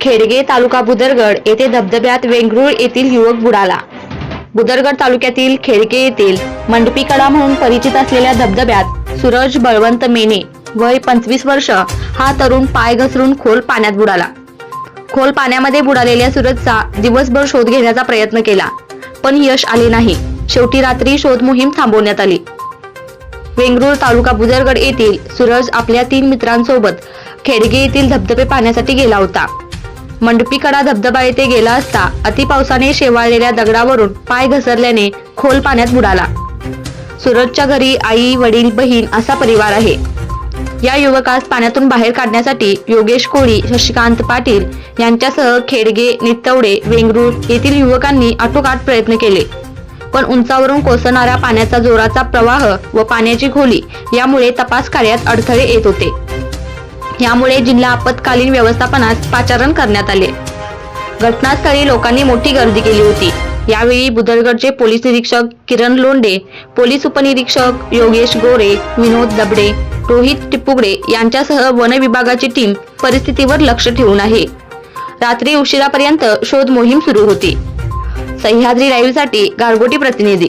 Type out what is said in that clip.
खेडगे तालुका बुदरगड येथे धबधब्यात वेंगरुळ येथील युवक बुडाला. बुदरगड तालुक्यातील खेडगे येथील मंडपीकडा म्हणून परिचित असलेल्या धबधब्यात सूरज बळवंत मेने वय पंचवीस वर्ष हा तरुण पाय घसरून खोल पाण्यात बुडाला. खोल पाण्यामध्ये बुडालेल्या सूरजचा दिवसभर शोध घेण्याचा प्रयत्न केला पण यश आले नाही. शेवटी रात्री शोध मोहीम थांबवण्यात आली. वेंगरुळ तालुका बुदरगड येथील सूरज आपल्या तीन मित्रांसोबत खेडगे येथील धबधबे पाहण्यासाठी गेला होता. मंडपीकडा धबधबा येथे गेला असता अतिपावसाने शेवाळलेल्या दगडावरून पाय घसरल्याने खोल पाण्यात बुडाला. सूरजच्या घरी आई वडील बहीण असा परिवार आहे. या युवकास पाण्यातून बाहेर काढण्यासाठी योगेश कोळी शशिकांत पाटील यांच्यासह खेडगे नितवडे वेंगरूळ येथील युवकांनी आटोकाट प्रयत्न केले. पण उंचावरून कोसणाऱ्या पाण्याचा जोराचा प्रवाह व पाण्याची खोली यामुळे तपास कार्यात अडथळे येत होते. यामुळे जिल्हा आपत्कालीन व्यवस्थापनास पाचारण करण्यात आले. घटनास्थळी लोकांनी मोठी गर्दी केली होती. यावेळी बुदरगडचे पोलीस निरीक्षक किरण लोंडे पोलीस उपनिरीक्षक योगेश गोरे विनोद दबडे रोहित टिपुगडे यांच्यासह वन विभागाची टीम परिस्थितीवर लक्ष ठेवून आहे. रात्री उशिरापर्यंत शोध मोहीम सुरू होती. सह्याद्री लाईव्हसाठी गारगोटी प्रतिनिधी